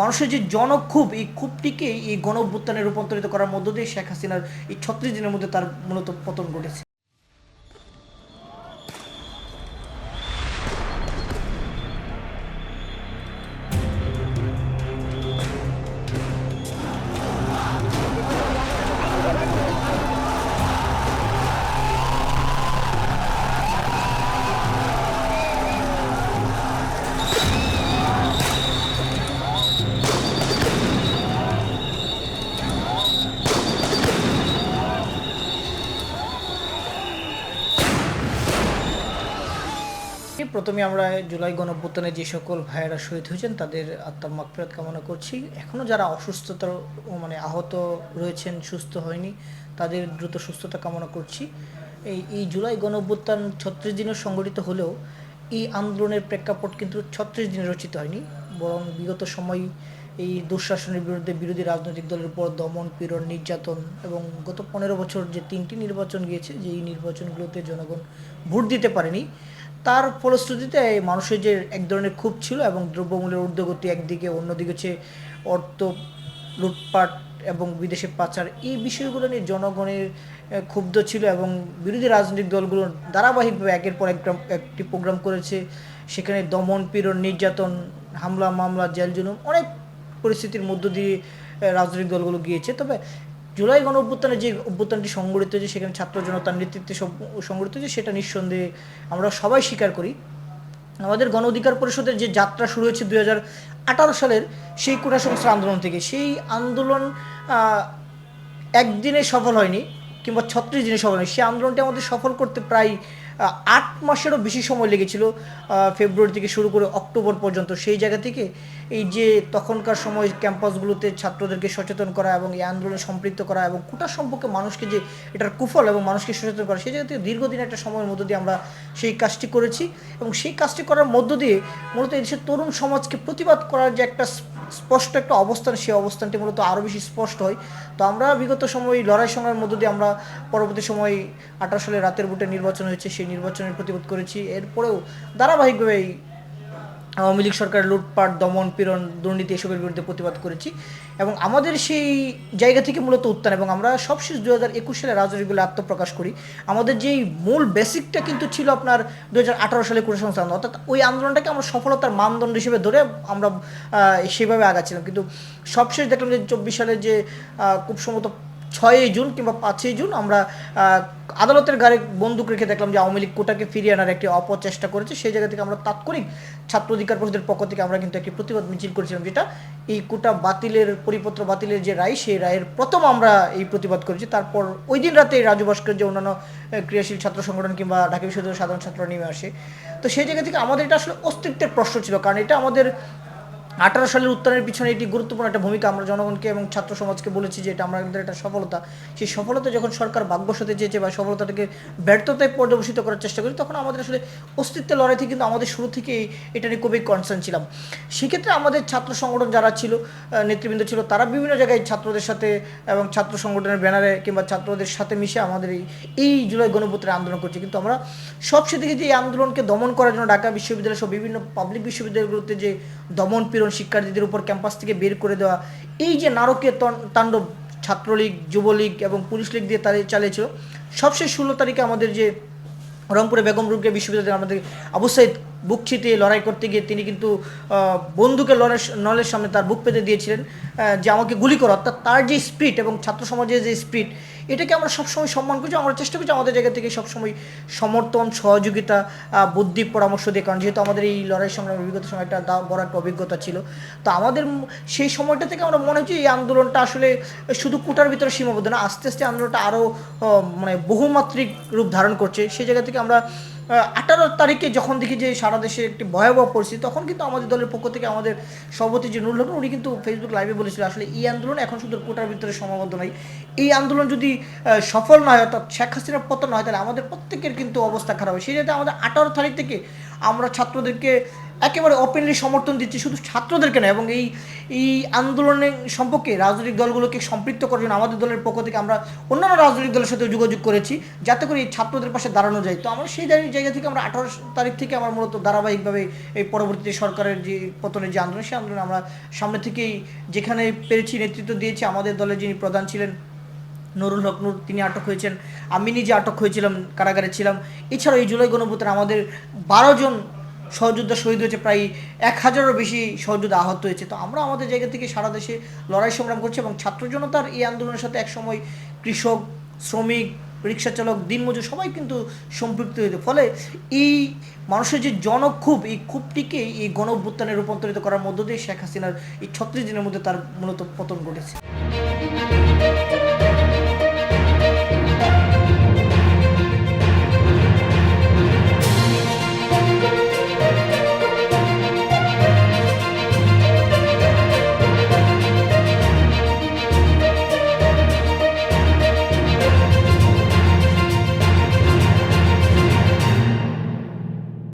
মানুষের যে জনক্ষোভ এই ক্ষোভটিকে এই গণ অভ্যুত্থানে রূপান্তরিত করার মধ্য দিয়ে শেখ হাসিনার এই ছত্রিশ দিনের মধ্যে তার মূলত পতন ঘটেছে। প্রথমে আমরা জুলাই গণঅভ্যুত্থানে যে সকল ভাইয়েরা শহীদ হয়েছেন, তাদের আত্মার মাগফিরাত কামনা করছি। এখনও যারা অসুস্থতার মানে আহত রয়েছেন, সুস্থ হয়নি, তাদের দ্রুত সুস্থতা কামনা করছি। এই এই জুলাই গণঅভ্যুত্থান ছত্রিশ দিনের সংগঠিত হলেও এই আন্দোলনের প্রেক্ষাপট কিন্তু ছত্রিশ দিনে রচিত হয়নি। বরং বিগত সময় এই দুঃশাসনের বিরুদ্ধে বিরোধী রাজনৈতিক দলের উপর দমন, পীড়ন, নির্যাতন এবং গত পনেরো বছর যে তিনটি নির্বাচন গিয়েছে যে এই নির্বাচনগুলোতে জনগণ ভোট দিতে পারেনি তার ফলশ্রুতিতে এই মানুষের যে এক ধরনের ক্ষোভ ছিল এবং দ্রব্যমূল্যের ঊর্ধ্বগতি একদিকে, অন্যদিকে হচ্ছে অর্থ, লুটপাট এবং বিদেশে পাচার, এই বিষয়গুলো নিয়ে জনগণের ক্ষুব্ধ ছিল এবং বিরোধী রাজনৈতিক দলগুলো ধারাবাহিকভাবে একের পর এক একটি প্রোগ্রাম করেছে। সেখানে দমন, পীড়ন, নির্যাতন, হামলা, মামলা জেল জুলুম অনেক পরিস্থিতির মধ্য দিয়ে রাজনৈতিক দলগুলো গিয়েছে। তবে জুলাই গণ অভ্যুত্থানে যে অভ্যুত্থানটি সংগঠিত হয়েছে, সেখানে ছাত্র জনতার নেতৃত্বে সংগঠিত হয়েছে, সেটা নিঃসন্দেহে আমরা সবাই স্বীকার করি। আমাদের গণ অধিকার পরিষদের যে যাত্রা শুরু হয়েছে দুই সালের, সেই কোটা সংস্কার আন্দোলন থেকে। সেই আন্দোলন একদিনে সফল হয়নি কিংবা ছত্রিশ দিনে সফল হয়নি। সেই আন্দোলনটি আমাদের সফল করতে প্রায় আট মাসেরও বেশি সময় লেগেছিল ফেব্রুয়ারি থেকে শুরু করে অক্টোবর পর্যন্ত। সেই জায়গা থেকে এই যে তখনকার সময় ক্যাম্পাসগুলোতে ছাত্রদেরকে সচেতন করা এবং এই আন্দোলনে সম্পৃক্ত করা এবং কোটা সম্পর্কে মানুষকে যে এটার কুফল এবং মানুষকে সচেতন করা, সেই জায়গা থেকে দীর্ঘদিন একটা সময়ের মধ্য দিয়ে আমরা সেই কাজটি করেছি। এবং সেই কাজটি করার মধ্য দিয়ে মূলত এই দেশের তরুণ সমাজকে প্রতিবাদ করার যে একটা স্পষ্ট একটা অবস্থান সেই অবস্থানটি মূলত আরও বেশি স্পষ্ট হয়। তো আমরা বিগত সময় লড়াই সংগ্রামের মধ্য দিয়ে আমরা পরবর্তী সময় আঠারো সালে রাতের বুটে নির্বাচন হয়েছে, সেই নির্বাচনের প্রতিবাদ করেছি। এরপরেও ধারাবাহিকভাবে আওয়ামী লীগ সরকার লুটপাট, দমন, পীড়ন, দুর্নীতি এসবের বিরুদ্ধে প্রতিবাদ করেছি এবং আমাদের সেই জায়গা থেকে মূলত উত্থান এবং আমরা সবশেষ দু হাজার একুশ সালে রাজনৈতিকগুলো আত্মপ্রকাশ করি। আমাদের যেই মূল বেসিকটা কিন্তু ছিল আপনার দু হাজার আঠারো সালে কুড়ি সংস্থা অর্থাৎ ওই আন্দোলনটাকে আমরা সফলতার মানদণ্ড হিসেবে ধরে আমরা সেভাবে আগাচ্ছিলাম। কিন্তু সবশেষ দেখলাম যে চব্বিশ সালের যে খুব সম্ভবত ছয়ই জুন কিংবা পাঁচই জুন আমরা আদালতের গাড়ি বন্দুক রেখে দেখলাম যে আওয়ামী লীগ কোটাকে ফিরিয়ে আনার একটি অপচেষ্টা করেছে। সেই জায়গা থেকে আমরা তাৎক্ষণিক ছাত্র অধিকার পরিষদের পক্ষ থেকে আমরা কিন্তু একটি প্রতিবাদ মিছিল করেছিলাম যেটা এই কোটা বাতিলের, পরিপত্র বাতিলের যে রায়, সেই রায়ের প্রথম আমরা এই প্রতিবাদ করেছি। তারপর ওই দিন রাতে রাজু যে অন্যান্য ক্রিয়াশীল ছাত্র সংগঠন কিংবা ঢাকা বিশ্ববিদ্যালয়ের সাধারণ ছাত্ররা নেমে আসে। তো সেই জায়গা থেকে আমাদের এটা আসলে অস্তিত্বের প্রশ্ন ছিল, কারণ এটা আমাদের আঠারো সালের উত্থানের পিছনে এটি গুরুত্বপূর্ণ একটা ভূমিকা আমরা জনগণকে এবং ছাত্র সমাজকে বলেছি যে এটা আমাদের একটা সফলতা। সেই সফলতা যখন সরকার ভাগ্য সাথে চেয়েছে বা সফলতাটাকে ব্যর্থতায় পর্যবেসিত করার চেষ্টা করি, তখন আমাদের আসলে অস্তিত্বের লড়াই থেকে কিন্তু আমাদের শুরু থেকেই এটা নিয়ে খুবই কনসার্ন ছিলাম। সেক্ষেত্রে আমাদের ছাত্র সংগঠন যারা ছিল নেতৃবৃন্দ ছিল, তারা বিভিন্ন জায়গায় ছাত্রদের সাথে এবং ছাত্র সংগঠনের ব্যানারে কিংবা ছাত্রদের সাথে মিশে আমাদের এই এই জুলাই গণপত্রের আন্দোলন করছে। কিন্তু আমরা দেখি যে এই আন্দোলনকে দমন করার জন্য ঢাকা বিশ্ববিদ্যালয় সহ বিভিন্ন পাবলিক বিশ্ববিদ্যালয়গুলোতে যে দমন পীড়ন শিক্ষার্থীদের উপর ক্যাম্পাস থেকে বের করে দেওয়া। এই যে নারকীয় তাণ্ডব, ছাত্রলীগ, যুবলীগ এবং পুলিশ লীগ দিয়ে তারা চালিয়েছিল, সবশেষ ষোলো তারিখে আমাদের যে রংপুরে বেগম রুকিয়া বিশ্ববিদ্যালয় আমাদের সাইদ বুক ছিটিয়ে লড়াই করতে গিয়ে তিনি কিন্তু বন্দুকের লড়াই নলের সামনে তার বুক পেতে দিয়েছিলেন যে আমাকে গুলি করো। অর্থাৎ তার যে স্পিড এবং ছাত্র সমাজের যে স্পিড এটাকে আমরা সবসময় সম্মান করছি, আমরা চেষ্টা করছি আমাদের জায়গা থেকে সবসময় সমর্থন, সহযোগিতা বুদ্ধি, পরামর্শ দিয়ে। কারণ যেহেতু আমাদের এই লড়াই সংগ্রামের অভিজ্ঞতার সময় একটা বড় একটা অভিজ্ঞতা ছিল। তো আমাদের সেই সময়টা থেকে আমরা মনে হচ্ছে এই আন্দোলনটা আসলে শুধু কুটার ভিতরে সীমাবদ্ধ না, আস্তে আস্তে আন্দোলনটা আরও মানে বহুমাত্রিক রূপ ধারণ করছে। সেই জায়গা থেকে আমরা আঠারো তারিখে যখন দেখি যে সারা দেশে একটি ভয়াবহ পরিস্থিতি, তখন কিন্তু আমাদের দলের পক্ষ থেকে আমাদের সভাপতি যে নুরুল হক, উনি কিন্তু ফেসবুক লাইভে বলেছিল আসলে এই আন্দোলন এখন শুধু কোটার ভিতরে সমাবদ্ধ নয়। এই আন্দোলন যদি সফল না হয়, অর্থাৎ শেখ হাসিনার পতন না হয়, তাহলে আমাদের প্রত্যেকের কিন্তু অবস্থা খারাপ হয়। সেই আমাদের আঠারো তারিখ থেকে আমরা ছাত্রদেরকে একেবারে ওপেনলি সমর্থন দিচ্ছি শুধু ছাত্রদেরকে না এবং এই এই আন্দোলনের সম্পর্কে রাজনৈতিক দলগুলোকে সম্পৃক্ত করার জন্য আমাদের দলের পক্ষ থেকে আমরা অন্যান্য রাজনৈতিক দলের সাথে যোগাযোগ করেছি, যাতে করে এই ছাত্রদের পাশে দাঁড়ানো যায়। তো আমরা সেই জায়গা- থেকে আমরা আঠারো তারিখ থেকে আমরা মূলত ধারাবাহিকভাবে এই পরবর্তী সরকারের যে পতনের যে আন্দোলন, সেই আন্দোলনে আমরা সামনে থেকেই যেখানে পেরেছি নেতৃত্ব দিয়েছি, আমাদের দলের যিনি প্রধান ছিলেন নুরুল হক নূর, তিনি আটক হয়েছেন। আমি নিজে আটক হয়েছিলাম, কারাগারে ছিলাম। এছাড়াও এই জুলাই গণভূতানে আমাদের বারো জন সহযোদ্ধা শহীদ হয়েছে, প্রায় এক হাজারেরও বেশি সহযোদ্ধা আহত হয়েছে। তো আমরা আমাদের জায়গা থেকে সারা দেশে লড়াই সংগ্রাম করছি এবং ছাত্র জনতার এই আন্দোলনের সাথে একসময় কৃষক, শ্রমিক, রিক্সা চালক দিনমজুর সবাই কিন্তু সম্পৃক্ত হয়েছে। ফলে এই মানুষের যে জনক্ষোভ এই ক্ষোভটিকে এই গণ অভ্যুত্থানে রূপান্তরিত করার মধ্য দিয়ে শেখ হাসিনার এই ছত্রিশ দিনের মধ্যে তার মূলত পতন ঘটেছে।